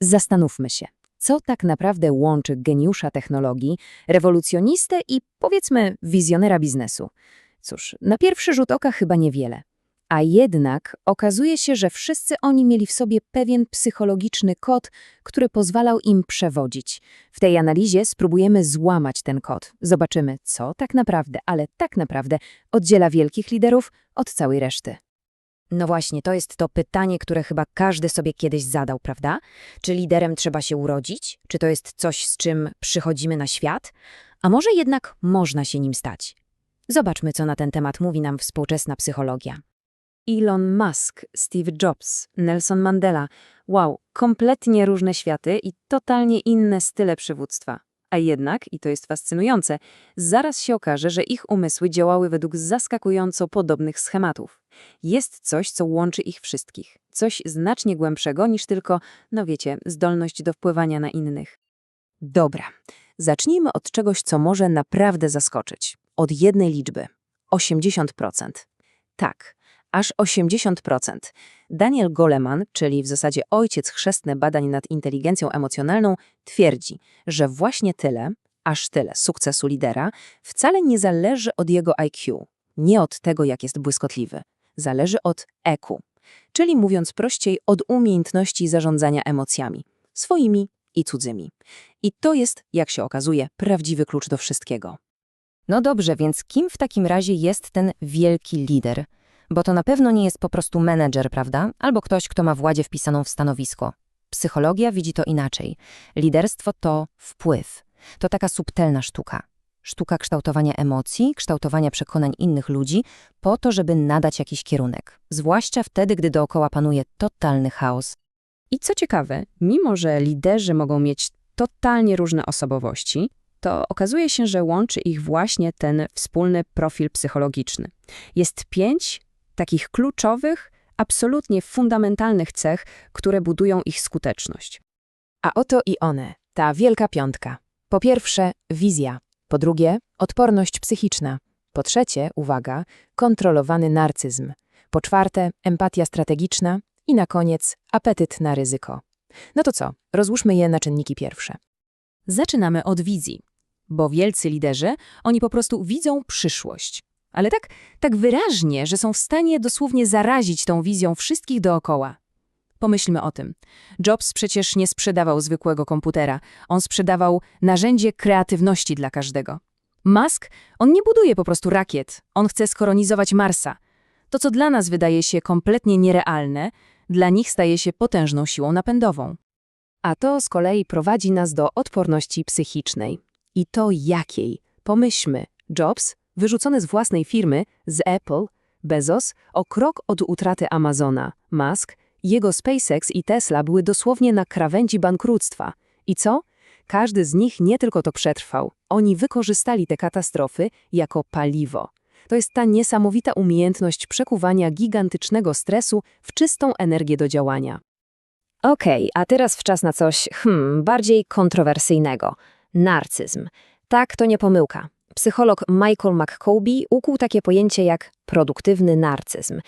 Zastanówmy się, co tak naprawdę łączy geniusza technologii, rewolucjonistę i powiedzmy wizjonera biznesu. Cóż, na pierwszy rzut oka chyba niewiele. A jednak okazuje się, że wszyscy oni mieli w sobie pewien psychologiczny kod, który pozwalał im przewodzić. W tej analizie spróbujemy złamać ten kod. Zobaczymy, co tak naprawdę, ale tak naprawdę oddziela wielkich liderów od całej reszty. No właśnie, to jest to pytanie, które chyba każdy sobie kiedyś zadał, prawda? Czy liderem trzeba się urodzić? Czy to jest coś, z czym przychodzimy na świat? A może jednak można się nim stać? Zobaczmy, co na ten temat mówi nam współczesna psychologia. Elon Musk, Steve Jobs, Nelson Mandela. Wow, kompletnie różne światy i totalnie inne style przywództwa. A jednak, i to jest fascynujące, zaraz się okaże, że ich umysły działały według zaskakująco podobnych schematów. Jest coś, co łączy ich wszystkich. Coś znacznie głębszego niż tylko, no wiecie, zdolność do wpływania na innych. Dobra, zacznijmy od czegoś, co może naprawdę zaskoczyć. Od jednej liczby. 80%. Tak, aż 80%. Daniel Goleman, czyli w zasadzie ojciec chrzestny badań nad inteligencją emocjonalną, twierdzi, że właśnie tyle, aż tyle sukcesu lidera wcale nie zależy od jego IQ, nie od tego, jak jest błyskotliwy. Zależy od EQ, czyli mówiąc prościej, od umiejętności zarządzania emocjami, swoimi i cudzymi. I to jest, jak się okazuje, prawdziwy klucz do wszystkiego. No dobrze, więc kim w takim razie jest ten wielki lider? Bo to na pewno nie jest po prostu menedżer, prawda? Albo ktoś, kto ma władzę wpisaną w stanowisko. Psychologia widzi to inaczej. Liderstwo to wpływ. To taka subtelna sztuka. Sztuka kształtowania emocji, kształtowania przekonań innych ludzi po to, żeby nadać jakiś kierunek. Zwłaszcza wtedy, gdy dookoła panuje totalny chaos. I co ciekawe, mimo że liderzy mogą mieć totalnie różne osobowości, to okazuje się, że łączy ich właśnie ten wspólny profil psychologiczny. Jest pięć takich kluczowych, absolutnie fundamentalnych cech, które budują ich skuteczność. A oto i one, ta wielka piątka. Po pierwsze, wizja. Po drugie, odporność psychiczna. Po trzecie, uwaga, kontrolowany narcyzm. Po czwarte, empatia strategiczna. I na koniec, apetyt na ryzyko. No to co, rozłóżmy je na czynniki pierwsze. Zaczynamy od wizji, bo wielcy liderzy, oni po prostu widzą przyszłość. Ale tak, tak wyraźnie, że są w stanie dosłownie zarazić tą wizją wszystkich dookoła. Pomyślmy o tym. Jobs przecież nie sprzedawał zwykłego komputera. On sprzedawał narzędzie kreatywności dla każdego. Musk, on nie buduje po prostu rakiet. On chce skolonizować Marsa. To, co dla nas wydaje się kompletnie nierealne, dla nich staje się potężną siłą napędową. A to z kolei prowadzi nas do odporności psychicznej. I to jakiej? Pomyślmy. Jobs, wyrzucony z własnej firmy, z Apple, Bezos, o krok od utraty Amazona, Musk, jego SpaceX i Tesla były dosłownie na krawędzi bankructwa. I co? Każdy z nich nie tylko to przetrwał. Oni wykorzystali te katastrofy jako paliwo. To jest ta niesamowita umiejętność przekuwania gigantycznego stresu w czystą energię do działania. Okej, a teraz w czas na coś, hmm, bardziej kontrowersyjnego. Narcyzm. Tak, to nie pomyłka. Psycholog Michael McCoby ukuł takie pojęcie jak produktywny narcyzm.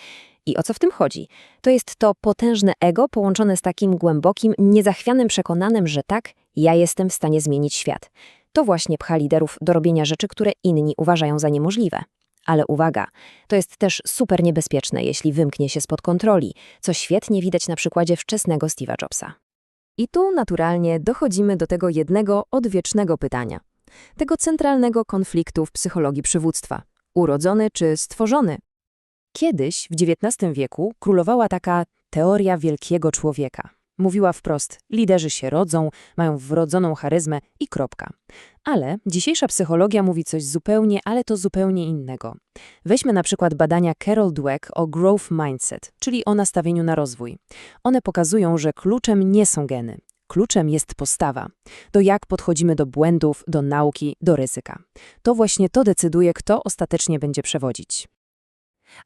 I o co w tym chodzi? To jest to potężne ego połączone z takim głębokim, niezachwianym przekonanym, że tak, ja jestem w stanie zmienić świat. To właśnie pcha liderów do robienia rzeczy, które inni uważają za niemożliwe. Ale uwaga, to jest też super niebezpieczne, jeśli wymknie się spod kontroli, co świetnie widać na przykładzie wczesnego Steve'a Jobsa. I tu naturalnie dochodzimy do tego jednego odwiecznego pytania. Tego centralnego konfliktu w psychologii przywództwa. Urodzony czy stworzony? Kiedyś, w XIX wieku, królowała taka teoria wielkiego człowieka. Mówiła wprost, liderzy się rodzą, mają wrodzoną charyzmę i kropka. Ale dzisiejsza psychologia mówi coś zupełnie, ale to zupełnie innego. Weźmy na przykład badania Carol Dweck o growth mindset, czyli o nastawieniu na rozwój. One pokazują, że kluczem nie są geny. Kluczem jest postawa. To jak podchodzimy do błędów, do nauki, do ryzyka. To właśnie to decyduje, kto ostatecznie będzie przewodzić.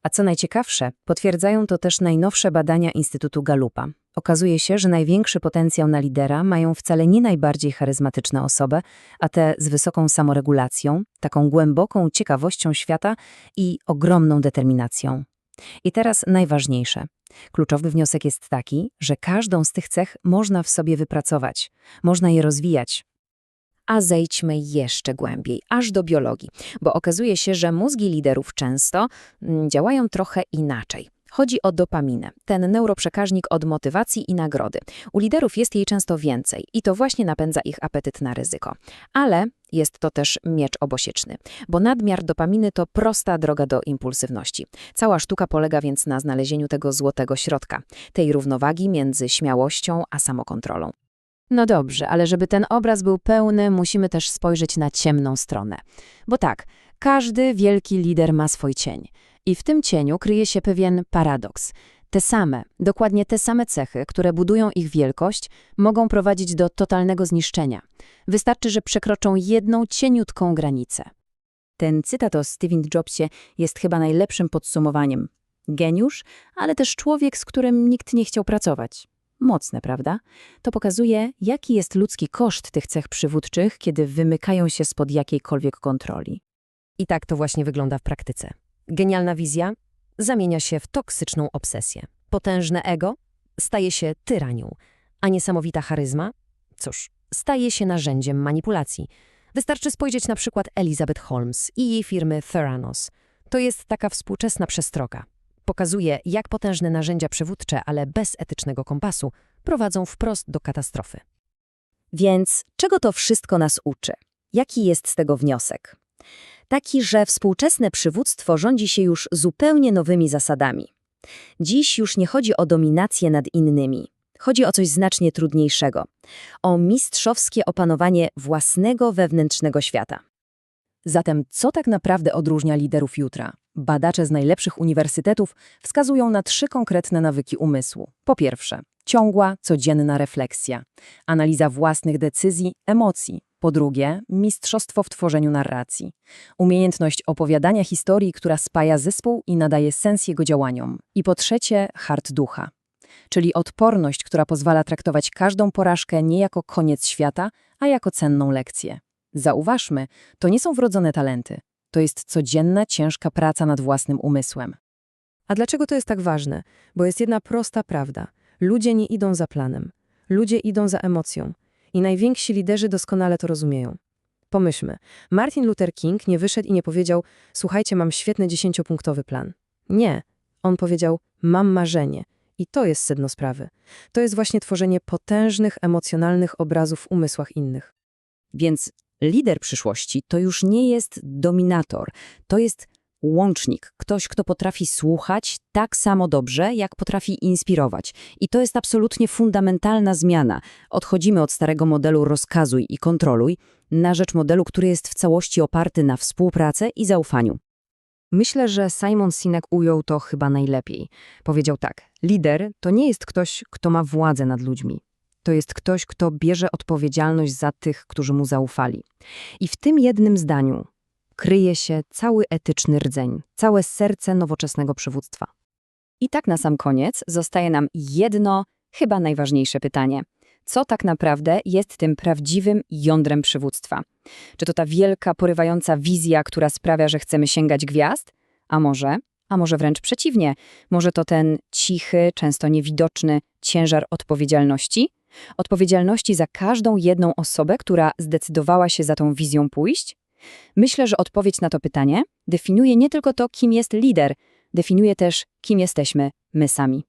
A co najciekawsze, potwierdzają to też najnowsze badania Instytutu Gallupa. Okazuje się, że największy potencjał na lidera mają wcale nie najbardziej charyzmatyczne osoby, a te z wysoką samoregulacją, taką głęboką ciekawością świata i ogromną determinacją. I teraz najważniejsze. Kluczowy wniosek jest taki, że każdą z tych cech można w sobie wypracować, można je rozwijać. A zejdźmy jeszcze głębiej, aż do biologii, bo okazuje się, że mózgi liderów często mm, działają trochę inaczej. Chodzi o dopaminę, ten neuroprzekaźnik od motywacji i nagrody. U liderów jest jej często więcej i to właśnie napędza ich apetyt na ryzyko. Ale jest to też miecz obosieczny, bo nadmiar dopaminy to prosta droga do impulsywności. Cała sztuka polega więc na znalezieniu tego złotego środka, tej równowagi między śmiałością a samokontrolą. No dobrze, ale żeby ten obraz był pełny, musimy też spojrzeć na ciemną stronę. Bo tak, każdy wielki lider ma swój cień. I w tym cieniu kryje się pewien paradoks. Te same, dokładnie te same cechy, które budują ich wielkość, mogą prowadzić do totalnego zniszczenia. Wystarczy, że przekroczą jedną cieniutką granicę. Ten cytat o Steve Jobsie jest chyba najlepszym podsumowaniem. Geniusz, ale też człowiek, z którym nikt nie chciał pracować. Mocne, prawda? To pokazuje, jaki jest ludzki koszt tych cech przywódczych, kiedy wymykają się spod jakiejkolwiek kontroli. I tak to właśnie wygląda w praktyce. Genialna wizja zamienia się w toksyczną obsesję. Potężne ego staje się tyranią, a niesamowita charyzma, cóż, staje się narzędziem manipulacji. Wystarczy spojrzeć na przykład Elizabeth Holmes i jej firmy Theranos. To jest taka współczesna przestroga. Pokazuje, jak potężne narzędzia przywódcze, ale bez etycznego kompasu, prowadzą wprost do katastrofy. Więc czego to wszystko nas uczy? Jaki jest z tego wniosek? Taki, że współczesne przywództwo rządzi się już zupełnie nowymi zasadami. Dziś już nie chodzi o dominację nad innymi. Chodzi o coś znacznie trudniejszego. O mistrzowskie opanowanie własnego wewnętrznego świata. Zatem co tak naprawdę odróżnia liderów jutra? Badacze z najlepszych uniwersytetów wskazują na trzy konkretne nawyki umysłu. Po pierwsze, ciągła, codzienna refleksja, analiza własnych decyzji, emocji. Po drugie, mistrzostwo w tworzeniu narracji, umiejętność opowiadania historii, która spaja zespół i nadaje sens jego działaniom. I po trzecie, hart ducha, czyli odporność, która pozwala traktować każdą porażkę nie jako koniec świata, a jako cenną lekcję. Zauważmy, to nie są wrodzone talenty. To jest codzienna, ciężka praca nad własnym umysłem. A dlaczego to jest tak ważne? Bo jest jedna prosta prawda. Ludzie nie idą za planem. Ludzie idą za emocją. I najwięksi liderzy doskonale to rozumieją. Pomyślmy, Martin Luther King nie wyszedł i nie powiedział słuchajcie, mam świetny dziesięciopunktowy plan. Nie. On powiedział mam marzenie. I to jest sedno sprawy. To jest właśnie tworzenie potężnych, emocjonalnych obrazów w umysłach innych. Więc lider przyszłości to już nie jest dominator, to jest łącznik, ktoś, kto potrafi słuchać tak samo dobrze, jak potrafi inspirować. I to jest absolutnie fundamentalna zmiana. Odchodzimy od starego modelu rozkazuj i kontroluj na rzecz modelu, który jest w całości oparty na współpracy i zaufaniu. Myślę, że Simon Sinek ujął to chyba najlepiej. Powiedział tak: lider to nie jest ktoś, kto ma władzę nad ludźmi. To jest ktoś, kto bierze odpowiedzialność za tych, którzy mu zaufali. I w tym jednym zdaniu kryje się cały etyczny rdzeń, całe serce nowoczesnego przywództwa. I tak na sam koniec zostaje nam jedno, chyba najważniejsze pytanie. Co tak naprawdę jest tym prawdziwym jądrem przywództwa? Czy to ta wielka, porywająca wizja, która sprawia, że chcemy sięgać gwiazd? A może, a może wręcz przeciwnie, może to ten cichy, często niewidoczny ciężar odpowiedzialności? Odpowiedzialności za każdą jedną osobę, która zdecydowała się za tą wizją pójść? Myślę, że odpowiedź na to pytanie definiuje nie tylko to, kim jest lider, definiuje też, kim jesteśmy my sami.